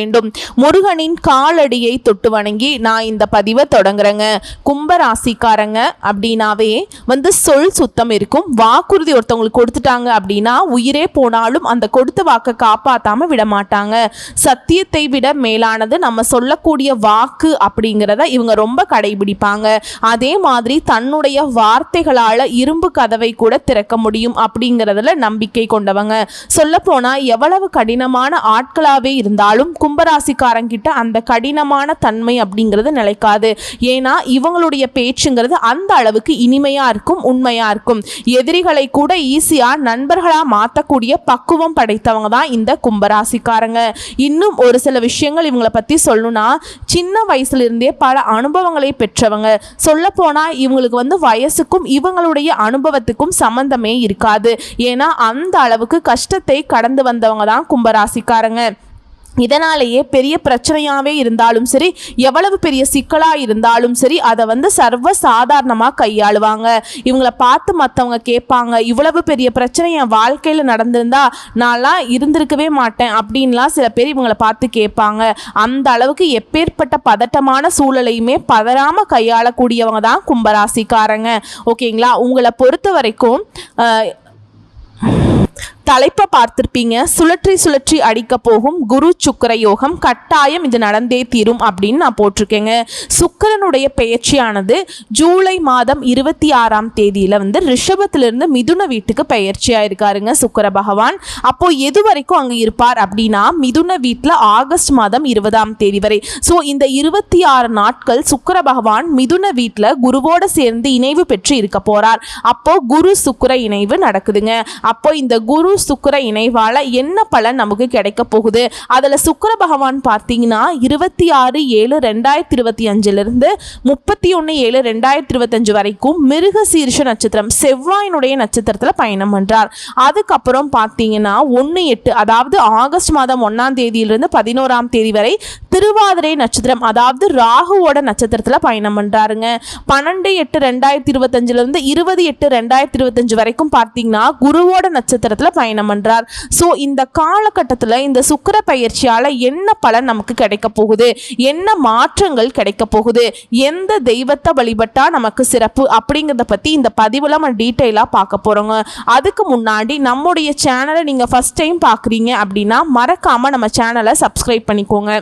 வேண்டும். முருகனின் காலடியை தொட்டு வணங்கி நான் இந்த பதிவை தொடங்குறேங்க. கும்ப ராசிக்காரங்க அப்படின்னாவே வந்து சொல் சுத்தம் இருக்கும். வாக்குறுதி ஒருத்தவங்களுக்கு கொடுத்துட்டாங்க அப்படின்னா உயிரே போனாலும் அந்த கொடுத்த வாக்கை காப்பாற்றாம விட மாட்டாங்க. சத்தியத்தை விட மேலானது நம்ம சொல்லக்கூடிய வாக்கு அப்படிங்கிறத இவங்க ரொம்ப கடைபிடிப்பாங்க. அதே மாதிரி தன்னுடைய வார்த்தைகளால் இரும்பு கதவை கூட திறக்க முடியும் அப்படிங்கிறதுல நம்பிக்கை கொண்டவங்க. சொல்லப்போனா எவ்வளவு கடினமான ஆட்களாகவே இருந்தாலும் கும்பராசிக்காரங்கிட்ட அந்த கடினமான தன்மை அப்படிங்கிறது நிலைக்காது. ஏன்னா இவங்களுடைய பேச்சுங்கிறது அந்த அளவுக்கு இனிமையாக இருக்கும் உண்மையாக இருக்கும். எதிரிகளை கூட ஈஸியாக நண்பர்களாக மாற்றக்கூடிய பக்குவம் படைத்தவங்க தான் இந்த கும்பராசிக்காரங்க. இன்னும் ஒரு சில விஷயங்கள் இவங்களை பற்றி சொல்லணும்னா சின்ன வயசுலேருந்தே பல அனுபவங்களை பெற்றவங்க. சொல்லப்போனால் இவங்களுக்கு வந்து வயசுக்கும் இவங்களுடைய அனுபவத்துக்கும் சம்பந்தமே இருக்காது. ஏன்னா அந்த அளவுக்கு கஷ்டத்தை கடந்து வந்தவங்க தான் கும்பராசிக்காரங்க. இதனாலேயே பெரிய பிரச்சனையாகவே இருந்தாலும் சரி எவ்வளவு பெரிய சிக்கலாக இருந்தாலும் சரி அதை வந்து சர்வ சாதாரணமாக கையாளுவாங்க. இவங்களை பார்த்து மற்றவங்க கேட்பாங்க இவ்வளவு பெரிய பிரச்சனை என் வாழ்க்கையில் நடந்திருந்தா நான்லாம் இருந்திருக்கவே மாட்டேன் அப்படின்லாம் சில பேர் இவங்களை பார்த்து கேட்பாங்க. அந்த அளவுக்கு எப்பேற்பட்ட பதட்டமான சூழலையுமே பதறாமல் கையாளக்கூடியவங்க தான் கும்பராசிக்காரங்க. ஓகேங்களா? உங்களை பொறுத்த வரைக்கும் தலைப்பை பார்த்துருப்பீங்க. சுழற்றி சுழற்றி அடிக்க போகும் குரு சுக்கர யோகம் கட்டாயம் இது நடந்தே தீரும் அப்படின்னு நான் போட்டிருக்கேங்க. சுக்கரனுடைய பெயர்ச்சியானது ஜூலை மாதம் இருபத்தி ஆறாம் தேதியில் வந்து ரிஷபத்திலிருந்து மிதுன வீட்டுக்கு பெயர்ச்சியாக இருக்காருங்க சுக்கர பகவான். அப்போ எது வரைக்கும் அங்கே இருப்பார் அப்படின்னா மிதுன வீட்டில் ஆகஸ்ட் மாதம் இருபதாம் தேதி வரை. ஸோ இந்த இருபத்தி ஆறு நாட்கள் சுக்கர பகவான் மிதுன வீட்டில் குருவோட சேர்ந்து இணைவு பெற்று இருக்க போறார். அப்போ குரு சுக்கர இணைவு நடக்குதுங்க. அப்போ இந்த குரு சுக்கர இணைவால என்ன பலன் நமக்கு கிடைக்க போகுது? அதில் சுக்கர பகவான் பார்த்தீங்கன்னா இருபத்தி ஆறு ஏழு ரெண்டாயிரத்தி இருபத்தி அஞ்சுலேருந்து முப்பத்தி ஒன்று ஏழு ரெண்டாயிரத்தி இருபத்தஞ்சு வரைக்கும் மிருக சீர்ஷ நட்சத்திரம் செவ்வாயினுடைய நட்சத்திரத்தில் பயணம் பண்றார். அதுக்கப்புறம் பார்த்தீங்கன்னா ஒன்று எட்டு அதாவது ஆகஸ்ட் மாதம் ஒன்றாம் தேதியிலிருந்து பதினோராம் தேதி வரை திருவாதிரை நட்சத்திரம் அதாவது ராகுவோட நட்சத்திரத்தில் பயணம் பண்ணுறாருங்க பன்னெண்டு எட்டு ரெண்டாயிரத்தி இருபத்தஞ்சிலிருந்து இருபது எட்டு ரெண்டாயிரத்தி இருபத்தஞ்சு வரைக்கும் பார்த்தீங்கன்னா குருவோட நட்சத்திரத்தில் பயணம் பண்ணுறார் ஸோ இந்த காலகட்டத்தில் இந்த சுக்கிர பயிற்சியால் என்ன பலன் நமக்கு கிடைக்க போகுது? என்ன மாற்றங்கள் கிடைக்க போகுது? எந்த தெய்வத்தை வழிபட்டா நமக்கு சிறப்பு? அப்படிங்கிறத பற்றி இந்த பதிவில் நம்ம டீட்டெயிலாக பார்க்க போகிறோங்க அதுக்கு முன்னாடி நம்முடைய சேனலை நீங்கள் ஃபஸ்ட் டைம் பார்க்குறீங்க அப்படின்னா மறக்காமல் நம்ம சேனலை சப்ஸ்கிரைப் பண்ணிக்கோங்க.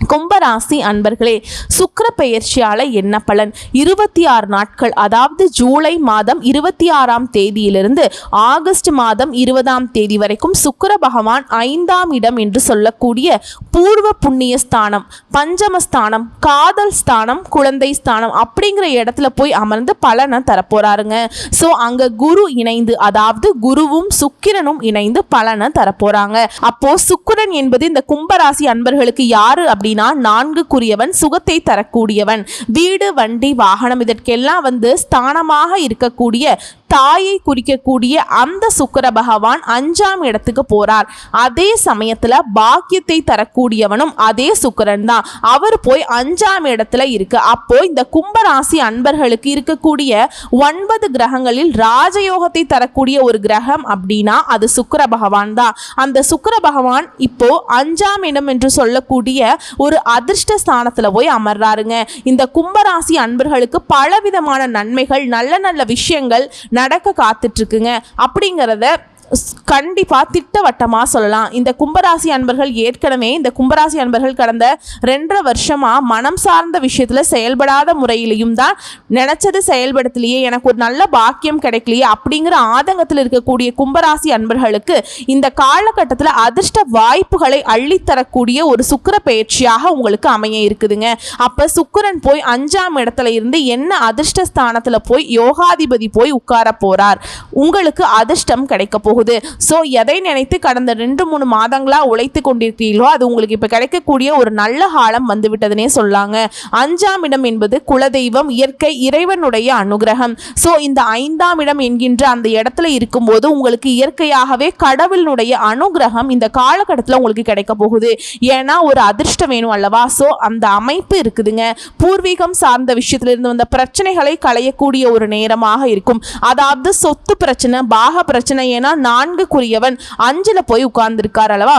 கும்பராசி அன்பர்களே சுக்கர பெயர்ச்சியால என்ன பலன்? இருபத்தி ஆறு நாட்கள் அதாவது ஜூலை மாதம் இருபத்தி ஆறாம் தேதியிலிருந்து ஆகஸ்ட் மாதம் இருபதாம் தேதி வரைக்கும் சுக்கர பகவான் ஐந்தாம் இடம் என்று சொல்லக்கூடிய பூர்வ புண்ணிய ஸ்தானம் பஞ்சமஸ்தானம் காதல் ஸ்தானம் குழந்தை ஸ்தானம் அப்படிங்கிற இடத்துல போய் அமர்ந்து பலனை தரப்போறாருங்க. ஸோ அங்க குரு இணைந்து அதாவது குருவும் சுக்கிரனும் இணைந்து பலனை தரப்போறாங்க. அப்போ சுக்கிரன் என்பது இந்த கும்பராசி அன்பர்களுக்கு யாரு அப்படின்னா நான்குக்குரியவன் சுகத்தை தரக்கூடியவன். வீடு வண்டி வாகனம் இதற்கெல்லாம் வந்து ஸ்தானமாக இருக்கக்கூடிய தாயை குறிக்கக்கூடிய அந்த சுக்கர பகவான் அஞ்சாம் இடத்துக்கு போறார். அதே சமயத்துல பாக்கியத்தை தரக்கூடியவனும் அதே சுக்கரன் தான். அவர் போய் அஞ்சாம் இடத்துல இருக்கு. அப்போ இந்த கும்பராசி அன்பர்களுக்கு இருக்கக்கூடிய ஒன்பது கிரகங்களில் ராஜயோகத்தை தரக்கூடிய ஒரு கிரகம் அப்படின்னா அது சுக்கர பகவான் தான். அந்த சுக்கர பகவான் இப்போ அஞ்சாம் இடம் என்று சொல்லக்கூடிய ஒரு அதிர்ஷ்ட ஸ்தானத்துல போய் அமர்றாருங்க. இந்த கும்பராசி அன்பர்களுக்கு பலவிதமான நன்மைகள் நல்ல நல்ல விஷயங்கள் நடக்க காத்துட்ருக்குங்க அப்படிங்கிறத கண்டிப்பாக திட்டவட்டமாக சொல்லலாம். இந்த கும்பராசி அன்பர்கள் ஏற்கனவே இந்த கும்பராசி அன்பர்கள் கடந்த ரெண்டரை வருஷமாக மனம் சார்ந்த விஷயத்தில் செயல்படாத முறையிலையும் தான் நினச்சது செயல்படுத்தலையே எனக்கு ஒரு நல்ல பாக்கியம் கிடைக்கலையே அப்படிங்கிற ஆதங்கத்தில் இருக்கக்கூடிய கும்பராசி அன்பர்களுக்கு இந்த காலகட்டத்தில் அதிர்ஷ்ட வாய்ப்புகளை அள்ளித்தரக்கூடிய ஒரு சுக்கிர பயிற்சியாக உங்களுக்கு அமைய இருக்குதுங்க. அப்போ சுக்கிரன் போய் அஞ்சாம் இடத்துல இருந்து என்ன அதிர்ஷ்ட ஸ்தானத்தில் போய் யோகாதிபதி போய் உட்கார போகிறார் உங்களுக்கு அதிர்ஷ்டம் கிடைக்க போகுது. போகுது. ஸோ எதை நினைத்து கடந்த ரெண்டு மூணு மாதங்களாக உழைத்து கொண்டிருக்கிறீர்களோ அது உங்களுக்கு இப்போ கிடைக்கக்கூடிய ஒரு நல்ல காலம் வந்துவிட்டதுனே சொல்லாங்க. அஞ்சாம் இடம் என்பது குலதெய்வம் இயற்கை இறைவனுடைய அனுகிரகம். ஸோ இந்த ஐந்தாம் இடம் என்கின்ற அந்த இடத்துல இருக்கும்போது உங்களுக்கு இயற்கையாகவே கடவுளினுடைய அனுகிரகம் இந்த காலகட்டத்தில் உங்களுக்கு கிடைக்க போகுது. ஏன்னா ஒரு அதிர்ஷ்டம் வேணும் அல்லவா? ஸோ அந்த அமைப்பு இருக்குதுங்க. பூர்வீகம் சார்ந்த விஷயத்திலிருந்து வந்த பிரச்சனைகளை களையக்கூடிய ஒரு நேரமாக இருக்கும். அதாவது சொத்து பிரச்சனை பாக பிரச்சனை ஏன்னா நான்குக்குரியவன் அஞ்சில் போய் உட்கார்ந்துருக்கார் அல்லவா?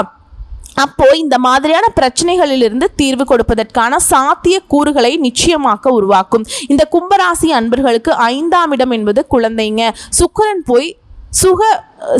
அப்போ இந்த மாதிரியான பிரச்சனைகளிலிருந்து தீர்வு கொடுப்பதற்கான சாத்திய கூறுகளை நிச்சயமாக்க உருவாக்கும். இந்த கும்பராசி அன்பர்களுக்கு ஐந்தாம் இடம் என்பது குழந்தைங்க. சுக்கிரன் போய் சுக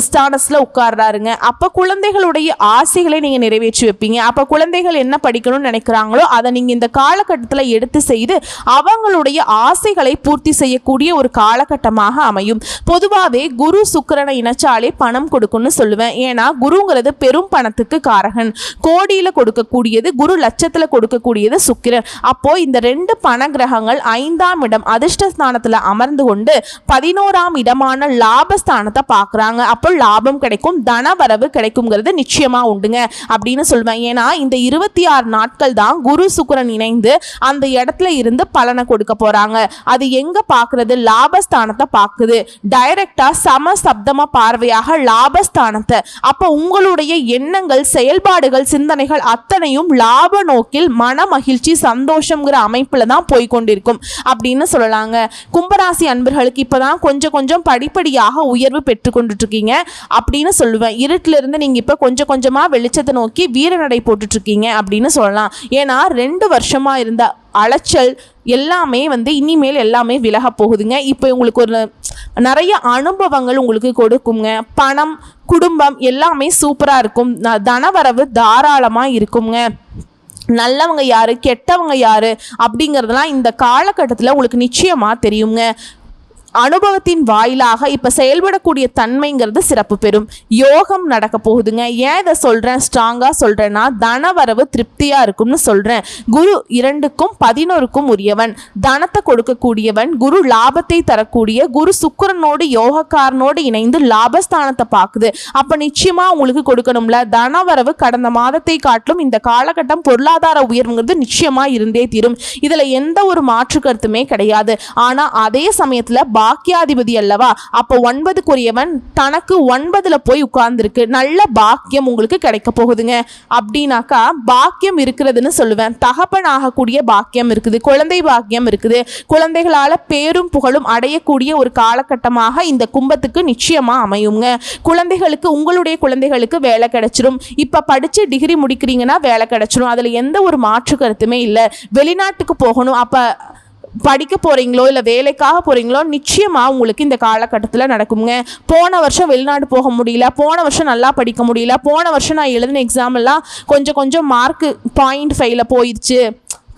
ஸ்டாடஸில் உட்கார்றாருங்க. அப்போ குழந்தைகளுடைய ஆசைகளை நீங்கள் நிறைவேற்றி வைப்பீங்க. அப்போ குழந்தைகள் என்ன படிக்கணும்னு நினைக்கிறாங்களோ அதை நீங்கள் இந்த காலகட்டத்தில் எடுத்து செய்து அவங்களுடைய ஆசைகளை பூர்த்தி செய்யக்கூடிய ஒரு காலகட்டமாக அமையும். பொதுவாகவே குரு சுக்கிரனை இணைச்சாலே பணம் கொடுக்கும்னு சொல்லுவேன். ஏன்னா குருங்கிறது பெரும் பணத்துக்கு காரகன். கோடியில் கொடுக்கக்கூடியது குரு லட்சத்தில் கொடுக்கக்கூடியது சுக்கிரன். அப்போ இந்த ரெண்டு பண கிரகங்கள் ஐந்தாம் இடம் அதிர்ஷ்ட ஸ்தானத்தில் அமர்ந்து கொண்டு பதினோராம் இடமான லாபஸ்தானத்தை பார்க்குறாங்க. அப்போ லாபம் கிடைக்கும் தன வரவு கிடைக்குங்கிறது நிச்சயமாக உண்டுங்க. அப்படின்னு சொல்லுவேன். ஏன்னா இந்த இருபத்தி ஆறு நாட்கள் தான் குரு சுக்கரன் இணைந்து அந்த இடத்துல இருந்து பலனை கொடுக்க போகிறாங்க அது எங்கே பார்க்குறது லாபஸ்தானத்தை பார்க்குது டைரக்டாக சம சப்தமாக பார்வையாக லாபஸ்தானத்தை. அப்போ உங்களுடைய எண்ணங்கள் செயல்பாடுகள் சிந்தனைகள் அத்தனையும் லாப நோக்கில் மன மகிழ்ச்சி சந்தோஷங்கிற அமைப்பில் தான் போய் கொண்டிருக்கும் அப்படின்னு சொல்லலாங்க. கும்பராசி அன்பர்களுக்கு இப்பதான் கொஞ்சம் கொஞ்சம் படிப்படியாக உயர்வு பெற்றுக்கொண்டுட்டு இருக்கீங்க. அப்படின்னு சொல்லுவேன். இருட்டிலிருந்து இருந்து இப்போ கொஞ்சம் கொஞ்சமாக வெளிச்சத்தை நோக்கி வீரநடை போட்டுட்ருக்கீங்க அப்படின்னு சொல்லலாம். ஏன்னா ரெண்டு வருஷமாக இருந்த அலைச்சல் எல்லாமே வந்து இனிமேல் எல்லாமே விலக போகுதுங்க. இப்போ உங்களுக்கு ஒரு நிறைய அனுபவங்கள் உங்களுக்கு கொடுக்குங்க. பணம் குடும்பம் எல்லாமே சூப்பராக இருக்கும். ந- தனவரவு தாராளமாக இருக்குங்க. நல்லவங்க யார் கெட்டவங்க யார் அப்படிங்கிறதெல்லாம் இந்த காலகட்டத்தில் உங்களுக்கு நிச்சயமாக தெரியுங்க. அனுபவத்தின் வாயிலாக இப்போ செயல்படக்கூடிய தன்மைங்கிறது சிறப்பு பெறும். யோகம் நடக்க போகுதுங்க. ஏன் இதை சொல்கிறேன் ஸ்ட்ராங்காக சொல்கிறேன்னா தனவரவு திருப்தியாக இருக்கும்னு சொல்கிறேன் குரு இரண்டுக்கும் பதினோருக்கும் உரியவன். தனத்தை கொடுக்கக்கூடியவன் குரு லாபத்தை தரக்கூடிய குரு சுக்கிரனோடு யோகக்காரனோடு இணைந்து லாபஸ்தானத்தை பார்க்குது. அப்போ நிச்சயமாக உங்களுக்கு கொடுக்கணும்ல. தனவரவு கடந்த மாதத்தை காட்டிலும் இந்த காலகட்டம் பொருளாதார உயர்வுங்கிறது நிச்சயமாக இருந்தே தீரும். இதில் எந்த ஒரு மாற்று கருத்துமே கிடையாது. ஆனால் அதே சமயத்தில் பாக்கியாதிபதி அல்லவா? அப்போ ஒன்பதுக்குரியவன் தனக்கு ஒன்பதுல போய் உட்கார்ந்துருக்கு. நல்ல பாக்கியம் உங்களுக்கு கிடைக்க போகுதுங்க. அப்படின்னாக்கா பாக்கியம் இருக்கிறதுன்னு சொல்லுவேன். தகப்பன் ஆகக்கூடிய பாக்கியம் இருக்குது. குழந்தை பாக்கியம் இருக்குது. குழந்தைகளால் பேரும் புகழும் அடையக்கூடிய ஒரு காலகட்டமாக இந்த கும்பத்துக்கு நிச்சயமாக அமையுங்க. குழந்தைகளுக்கு உங்களுடைய குழந்தைகளுக்கு வேலை கிடைச்சிரும். இப்போ படித்து டிகிரி முடிக்கிறீங்கன்னா வேலை கிடைச்சிரும். அதில் எந்த ஒரு மாற்று கருத்துமே இல்லை. வெளிநாட்டுக்கு போகணும். அப்போ படிக்க போகிறீங்களோ இல்லை வேலைக்காக போகிறீங்களோ நிச்சயமாக உங்களுக்கு இந்த காலகட்டத்தில் நடக்குங்க. போன வருஷம் வெளிநாடு போக முடியல போன வருஷம் நல்லா படிக்க முடியல போன வருஷம் நான் எழுதின எக்ஸாம் எல்லாம் கொஞ்சம் கொஞ்சம் மார்க்கு பாயிண்ட் ஃபைவ்ல போயிடுச்சு.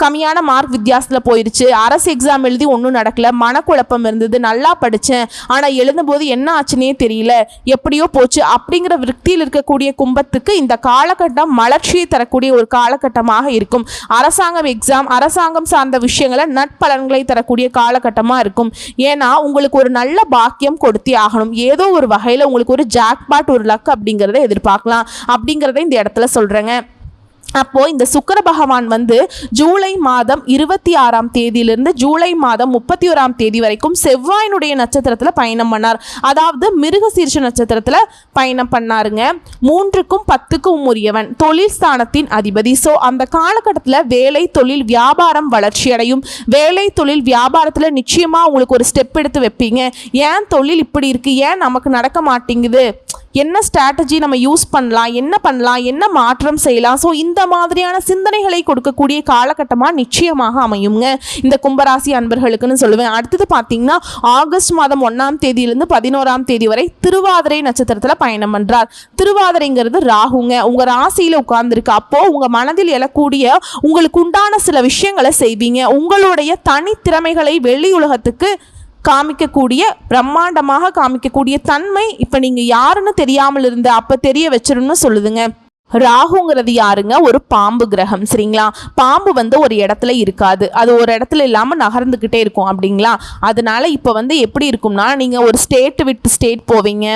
கம்மியான மார்க் வித்தியாசத்தில் போயிடுச்சு அரசு எக்ஸாம் எழுதி ஒன்றும் நடக்கல. மனக்குழப்பம் இருந்தது. நல்லா படித்தேன் ஆனால் எழுதும்போது என்ன ஆச்சுன்னே தெரியல. எப்படியோ போச்சு. அப்படிங்கிற விருத்தியில் இருக்கக்கூடிய கும்பத்துக்கு இந்த காலகட்டம் மலர்ச்சியை தரக்கூடிய ஒரு காலகட்டமாக இருக்கும். அரசாங்கம் எக்ஸாம் அரசாங்கம் சார்ந்த விஷயங்களை நட்பலன்களை தரக்கூடிய காலகட்டமாக இருக்கும். ஏன்னா உங்களுக்கு ஒரு நல்ல பாக்கியம் கொடுத்தே ஆகணும். ஏதோ ஒரு வகையில் உங்களுக்கு ஒரு ஜாக்பாட் ஒரு லக் அப்படிங்கிறத எதிர்பார்க்கலாம். அப்படிங்கிறத இந்த இடத்துல சொல்கிறேங்க அப்போது இந்த சுக்கர பகவான் வந்து ஜூலை மாதம் இருபத்தி ஆறாம் தேதியிலிருந்து ஜூலை மாதம் முப்பத்தி ஓராம் தேதி வரைக்கும் செவ்வாயினுடைய நட்சத்திரத்தில் பயணம் பண்ணார். அதாவது மிருகசீர்ஷ நட்சத்திரத்தில் பயணம் பண்ணாருங்க. மூன்றுக்கும் பத்துக்கும் உரியவன். தொழில் ஸ்தானத்தின் அதிபதி. ஸோ அந்த காலகட்டத்தில் வேலை தொழில் வியாபாரம் வளர்ச்சி அடையும். வேலை தொழில் வியாபாரத்தில் நிச்சயமாக உங்களுக்கு ஒரு ஸ்டெப் எடுத்து வைப்பீங்க. ஏன் தொழில் இப்படி இருக்குது ஏன் நமக்கு நடக்க மாட்டேங்குது? என்ன ஸ்ட்ராட்டஜி நம்ம யூஸ் பண்ணலாம் என்ன பண்ணலாம் என்ன மாற்றம் செய்யலாம்? ஸோ இந்த மாதிரியான சிந்தனைகளை கொடுக்கக்கூடிய காலகட்டமாக நிச்சயமாக அமையுங்க. இந்த கும்பராசி அன்பர்களுக்குன்னு சொல்லுவேன். அடுத்தது பார்த்தீங்கன்னா ஆகஸ்ட் மாதம் ஒன்றாம் தேதியிலிருந்து பதினோராம் தேதி வரை திருவாதிரை நட்சத்திரத்தில் பயணம் பண்ணுறார் திருவாதிரைங்கிறது ராகுங்க. உங்கள் ராசியில் உட்கார்ந்துருக்கு. அப்போது உங்கள் மனதில் எழக்கூடிய உங்களுக்கு உண்டான சில விஷயங்களை செய்வீங்க. உங்களுடைய தனித்திறமைகளை வெளி உலகத்துக்கு காமிக்கக்கூடிய பிரம்மாண்டமாக காமிக்கக்கூடிய தன்மை இப்போ நீங்கள் யாருன்னு தெரியாமல் இருந்த அப்போ தெரிய வச்சிருன்னு சொல்லுதுங்க. ராகுங்கிறது யாருங்க? ஒரு பாம்பு கிரகம் சரிங்களா? பாம்பு வந்து ஒரு இடத்துல இருக்காது. அது ஒரு இடத்துல இல்லாமல் நகர்ந்துக்கிட்டே இருக்கும் அப்படிங்களா? அதனால இப்போ வந்து எப்படி இருக்கும்னா நீங்கள் ஒரு ஸ்டேட் விட்டு ஸ்டேட் போவீங்க.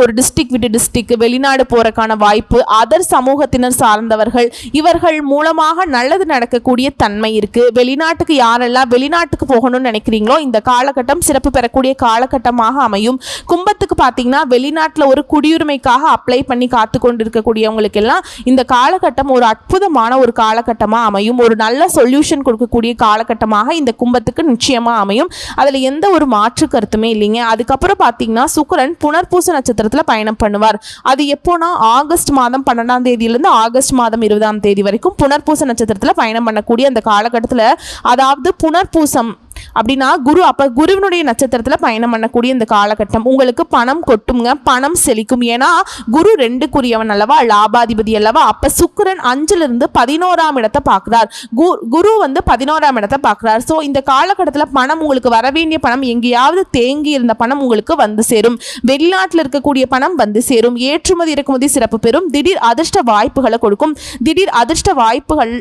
ஒரு டிஸ்ட்ரிக் விட்டு டிஸ்ட்ரிக்கு வெளிநாடு போறக்கான வாய்ப்பு அதர் சமூகத்தினர் சார்ந்தவர்கள் இவர்கள் மூலமாக நல்லது நடக்கக்கூடிய தன்மை இருக்கு. வெளிநாட்டுக்கு யாரெல்லாம் வெளிநாட்டுக்கு போகணும்னு நினைக்கிறீங்களோ இந்த காலகட்டம் சிறப்பு பெறக்கூடிய காலகட்டமாக அமையும். கும்பத்துக்கு பார்த்தீங்கன்னா வெளிநாட்டில் ஒரு குடியுரிமைக்காக அப்ளை பண்ணி காத்து கொண்டிருக்கக்கூடியவங்களுக்கு எல்லாம் இந்த காலகட்டம் ஒரு அற்புதமான ஒரு காலகட்டமாக அமையும். ஒரு நல்ல சொல்யூஷன் கொடுக்கக்கூடிய காலகட்டமாக இந்த கும்பத்துக்கு நிச்சயமாக அமையும். அதில் எந்த ஒரு மாற்று கருத்துமே இல்லைங்க. அதுக்கப்புறம் பார்த்தீங்கன்னா புனர் புனர்பூச நட்சத்திரத்தில் பயணம் பண்ணுவார். அது எப்போனா ஆகஸ்ட் மாதம் பன்னெண்டாம் தேதியிலிருந்து ஆகஸ்ட் மாதம் இருபதாம் தேதி வரைக்கும் புனர்பூச நட்சத்திரத்தில் பயணம் பண்ணக்கூடிய அந்த காலகட்டத்தில் அதாவது புனர்பூசம் அப்படின்னா குரு அப்போ குருவினுடைய நட்சத்திரத்தில் பயணம் பண்ணக்கூடிய இந்த காலகட்டம் உங்களுக்கு பணம் கொட்டுங்க பணம் செழிக்கும். ஏன்னா குரு ரெண்டுக்குரியவன் அல்லவா லாபாதிபதி அல்லவா? அப்போ சுக்கிரன் அஞ்சிலிருந்து பதினோராம் இடத்தை பார்க்குறார். கு குரு வந்து பதினோராம் இடத்தை பார்க்குறார். ஸோ இந்த காலகட்டத்தில் பணம் உங்களுக்கு வர வேண்டிய பணம் எங்கேயாவது தேங்கி இருந்த பணம் உங்களுக்கு வந்து சேரும். வெளிநாட்டில் இருக்கக்கூடிய பணம் வந்து சேரும். ஏற்றுமதி இறக்குமதி சிறப்பு பெறும். திடீர் அதிர்ஷ்ட வாய்ப்புகளை கொடுக்கும். திடீர் அதிர்ஷ்ட வாய்ப்புகள்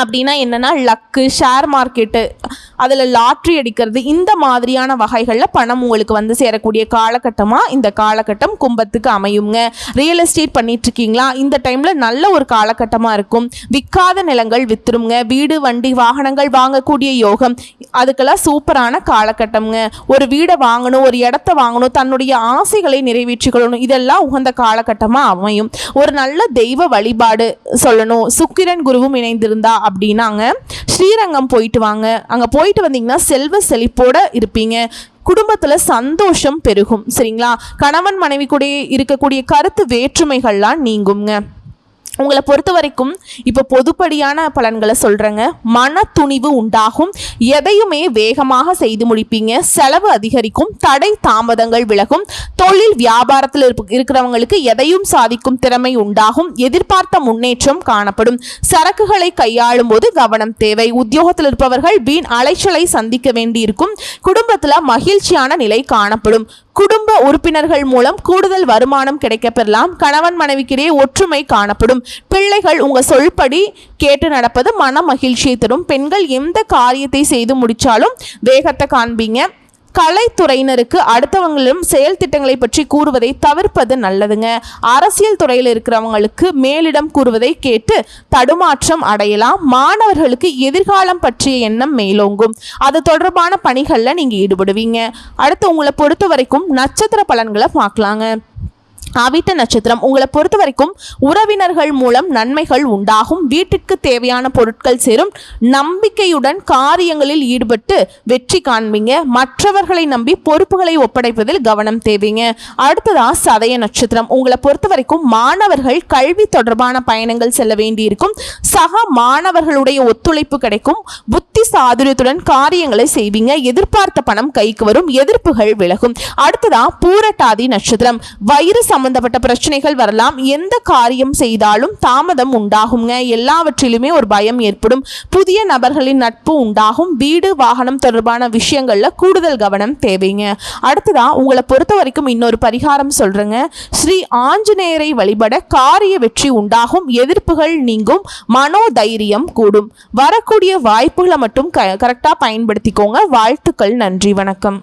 அப்படின்னா என்னென்னா லக்கு ஷேர் மார்க்கெட்டு அதில் லாட்ரி அடிக்கிறது இந்த மாதிரியான வகைகளில் பணம் உங்களுக்கு வந்து சேரக்கூடிய காலகட்டமாக இந்த காலகட்டம் கும்பத்துக்கு அமையுங்க. ரியல் எஸ்டேட் பண்ணிட்டு இருக்கீங்களா இந்த டைமில் நல்ல ஒரு காலகட்டமாக இருக்கும். விற்காத நிலங்கள் வித்துருங்க. வீடு வண்டி வாகனங்கள் வாங்கக்கூடிய யோகம். அதுக்கெல்லாம் சூப்பரான காலகட்டம்ங்க. ஒரு வீடை வாங்கணும் ஒரு இடத்த வாங்கணும் தன்னுடைய ஆசைகளை நிறைவேற்றிக்கொள்ளணும். இதெல்லாம் உகந்த காலகட்டமாக அமையும். ஒரு நல்ல தெய்வ வழிபாடு சொல்லணும். சுக்கிரன் குருவும் இணைந்திருந்தா அப்படின்னாங்க. ஸ்ரீரங்கம் போயிட்டு வாங்க. அங்கே போய் போயிட்டு வந்தீங்கன்னா செல்வ செழிப்போட இருப்பீங்க. குடும்பத்தில் சந்தோஷம் பெருகும். சரிங்களா? கணவன் மனைவி கூட இருக்கக்கூடிய கருத்து வேற்றுமைகள்லாம் நீங்குங்க. உங்களை பொறுத்த வரைக்கும் இப்போ பொதுப்படியான பலன்களை சொல்கிறேங்க மன துணிவு உண்டாகும். எதையுமே வேகமாக செய்து முடிப்பீங்க. செலவு அதிகரிக்கும். தடை தாமதங்கள் விலகும். தொழில் வியாபாரத்தில் இருக்கிறவங்களுக்கு எதையும் சாதிக்கும் திறமை உண்டாகும். எதிர்பார்த்த முன்னேற்றம் காணப்படும். சரக்குகளை கையாளும் போது கவனம் தேவை. உத்தியோகத்தில் இருப்பவர்கள் வீண் அலைச்சலை சந்திக்க வேண்டியிருக்கும். குடும்பத்தில் மகிழ்ச்சியான நிலை காணப்படும். குடும்ப உறுப்பினர்கள் மூலம் கூடுதல் வருமானம் கிடைக்கப்பெறலாம். கணவன் மனைவிக்கிடையே ஒற்றுமை காணப்படும். பிள்ளைகள் உங்க சொல்படி கேட்டு நடப்பது மன மகிழ்ச்சியை தரும். பெண்கள் எந்த காரியத்தை செய்து முடிச்சாலும் வேகத்தை காண்பீங்க. கலைத்துறையினருக்கு அடுத்தவங்களும் செயல் திட்டங்களை பற்றி கூறுவதை தவிர்ப்பது நல்லதுங்க. அரசியல் துறையில் இருக்கிறவங்களுக்கு மேலிடம் கூறுவதை கேட்டு தடுமாற்றம் அடையலாம். மாணவர்களுக்கு எதிர்காலம் பற்றிய எண்ணம் மேலோங்கும். அது தொடர்பான பணிகளில் நீங்கள் ஈடுபடுவீங்க. அடுத்து உங்களை பொறுத்த வரைக்கும் நட்சத்திர பலன்களை பார்க்கலாங்க. அவிட்ட நட்சத்திரம் உங்களை பொறுத்த வரைக்கும் உறவினர்கள் மூலம் நன்மைகள் உண்டாகும். வீட்டிற்கு தேவையான பொருட்கள் சேரும். நம்பிக்கையுடன் காரியங்களில் ஈடுபட்டு வெற்றி காண்பீங்க. மற்றவர்களை நம்பி பொறுப்புகளை ஒப்படைப்பதில் கவனம் தேவைங்க. அடுத்ததா சதய நட்சத்திரம். உங்களை பொறுத்த வரைக்கும் மாணவர்கள் கல்வி தொடர்பான பயணங்கள் செல்ல வேண்டியிருக்கும். சக மாணவர்களுடைய ஒத்துழைப்பு கிடைக்கும். புத்தி சாதுரியத்துடன் காரியங்களை செய்வீங்க. எதிர்பார்த்த பணம் கைக்கு வரும். எதிர்ப்புகள் விலகும். அடுத்ததா பூரட்டாதி நட்சத்திரம். வயிறு சம்பந்தப்பட்ட பிரச்சனைகள் வரலாம். எந்த காரியம் செய்தாலும் தாமதம் உண்டாகுங்க. எல்லாவற்றிலுமே ஒரு பயம் ஏற்படும். புதிய நபர்களின் நட்பு உண்டாகும். வீடு வாகனம் தொடர்பான விஷயங்களில் கூடுதல் கவனம் தேவைங்க. அடுத்ததான் உங்களை பொறுத்த வரைக்கும் இன்னொரு பரிகாரம் சொல்றேங்க. ஸ்ரீ ஆஞ்சநேயரை வழிபட காரிய வெற்றி உண்டாகும். எதிர்ப்புகள் நீங்கும். மனோதைரியம் கூடும். வரக்கூடிய வாய்ப்புகளை மட்டும் க கரெக்டாக பயன்படுத்திக்கோங்க. வாழ்த்துக்கள். நன்றி. வணக்கம்.